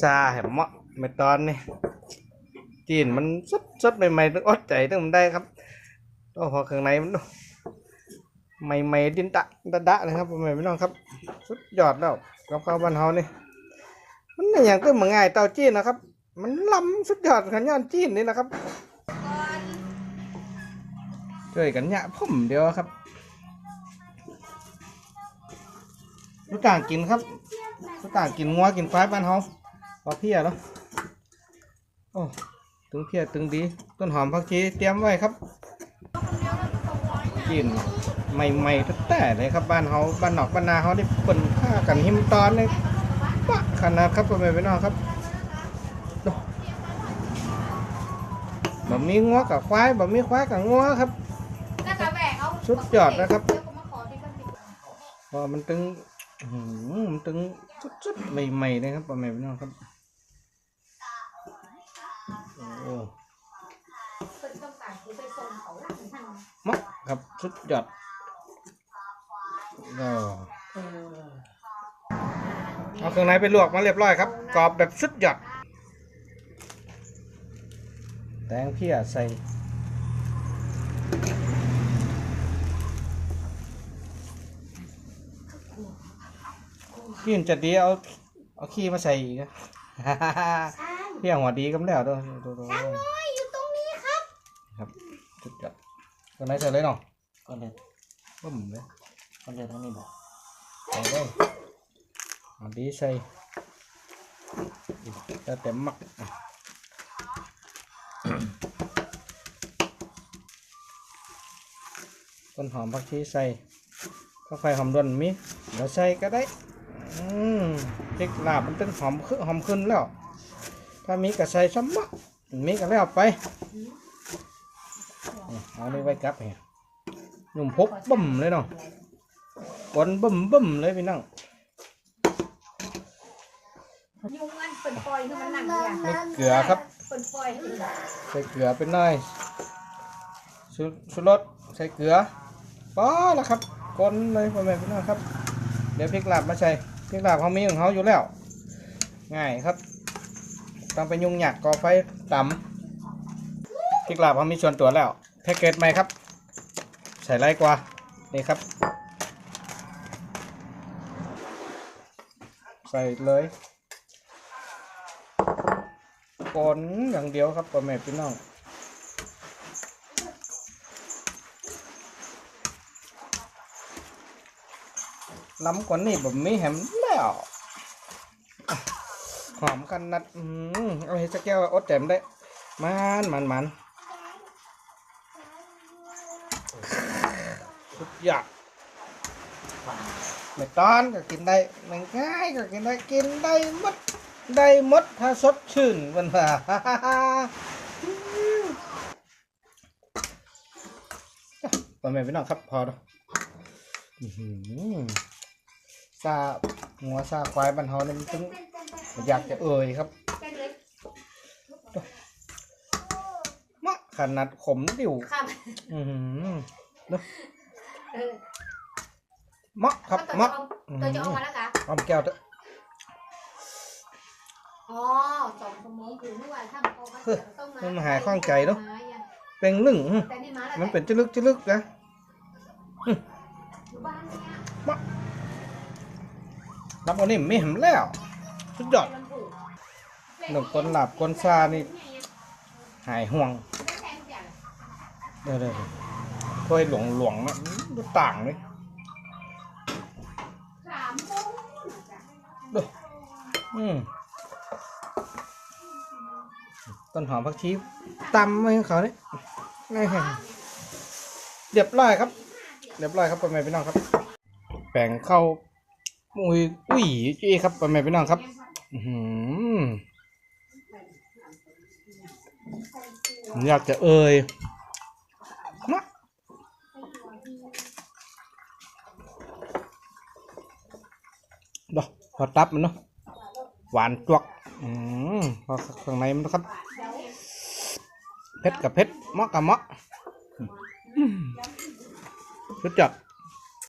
ซาแหมเหมาะไม่ตอนนี่จีนมันสดสดใหม่ๆต้องอดใจต้องมันได้ครับต้องพอเครื่องในมันใหม่ๆดินตะดะดะเลยครับพ่อแม่พี่น้องครับ สุดยอดแล้วกับข้าวบ้านเฮานี่มันอย่างก็เหมือนง่ายเตาจีนนะครับ มันล้ำสุดยอดขันย่านจีนนี่นะครับช่วยกันเนี่ยผมเดียวครับรู้ต่างกินครับรู้ต่างกินงัวกินควายบ้านเฮา พอเพียแล้วโอ้ตึงเพียตึงดี ต้นหอมผักชีเตรียมไว้ครับกินใหม่ๆแต่เลยครับบ้านเฮาบ้านนอกบ้านนาเฮาได้เปิ่นผ้ากันหิมตอนเลยปะขนาดครับพ่อแม่พี่น้องครับบ่มีงัวกับควายบ่มีควายกับงัวครับน่าจะแหวกเอาสุดยอดนะครับวผมมาขอที่กันติดพอมันตึงหือมันตึงสุดๆใหม่ๆเลยครับพ่อแม่พี่น้องครับ สุดยอดก็เอาเครื่องในไปลวกมาเรียบร้อยครับ กรอบแบบสุดยอด แตงเพียใส่กินจะดีเอาเอาขี้มาใส่อีกนะเพียงหัวดีก็ไม่ได้เอาด้วยดูดูน้อยอยู่ตรงนี้ครับ ครับสุดยอดเครื่องในใส่เลยเนาะ ก่อนเดินบึ้มเลยก่อนเดินทั้งนี้บอกใส่เลยเอาดีใส่แล้วแต่มักอะต้นหอมผักชีใส่ข้าวไฟหอมด้วนมีเดี๋ยวใส่ก็ได้อืมพริกลาบมันเป็นหอมขึ้นหอมขึ้นแล้ว ถ้ามีก็ใส่ซ้ำมะมีก็แล้วไปนี่เอานี่ไว้กลับให้ หนุ่มพกบึ้มเลยเนาะกวนบึ้มบึ้มเลยพี่น้องยุงมันเปิดปล่อยให้มันหนังเนี่ยไม่เกลือครับ เปิดปล่อยให้มันใส่เกลือเป็นหน่อยชูชูรสใส่เกลือพอแล้วครับกวนเลยพ่อแม่พี่น้องครับ เดี๋ยวพริกลาบมาใส่พริกลาบเขามีของเขาอยู่แล้ว ง่ายครับต้องไปยุ่งหยักก่อไฟต่ำพริกลาบเขามีส่วนตัวแล้วแพ็กเกจใหม่ครับ ใส่ไรกว่านี่ครับ ใส่เลยกนอย่างเดียวครับพ่อแม่พี่น้องล้ำกว่านี้แบบมีแหมแล้วหอมกันนัด อืมเอาให้สักแก้วอดแจมได้ มันมันมัน สุดยอดไม่ตอนก็กินได้ไม่ง่ายก็กินได้กินได้หมดได้หมดถ้าสดชื่นวันว่าพ่อแม่พี่น้องครับพอแล้วอื้อหือซาหัวซาควายบ้านเฮานี่มันถึงอยากจะเอ่ยครับเป็นเลยมะขนาดขมดิ่วครับอือหือ เออมะครับตัวมะตัวจะออกมาแล้วคะอ้อมแก้วเถอะอ๋อสองชั่วโมงคือเมื่อวานถ้ามันออกมาเดี๋ยวต้องมามันมาหาข้องใจเนาะมาอย่างเป็นหนึ่งอื้อแต่นี่มาแล้วมันเป็นจะลึกจะลึกนะอยู่บ้านเนี่ยนับวันนี้ไม่เห็นแล้วสุดยอดมันปลูกหนุ่มคนหลับคนซานี่หายห่วงไม่แพงทุกอย่างเดี๋ยวเดี๋ยวเดี๋ยวถ้วยหลวงหลวงๆนะ ดูต่างเลยดูอืมต้นหอมผักชีตำไว้ให้เขาเนี่ยเรียบร้อยครับ เรียบร้อยครับพ่อแม่พี่น้องครับ แป่งเข้าอุ้ยอุ้ยจี้ครับพ่อแม่พี่น้องครับ อือหืมอยากจะเอ่ยมะดอก พอตับมันเนาะหวานจวกอืมพอข้างในมันนะครับเผ็ดกับเผ็ดเหมาะกับเหมาะสุดยอด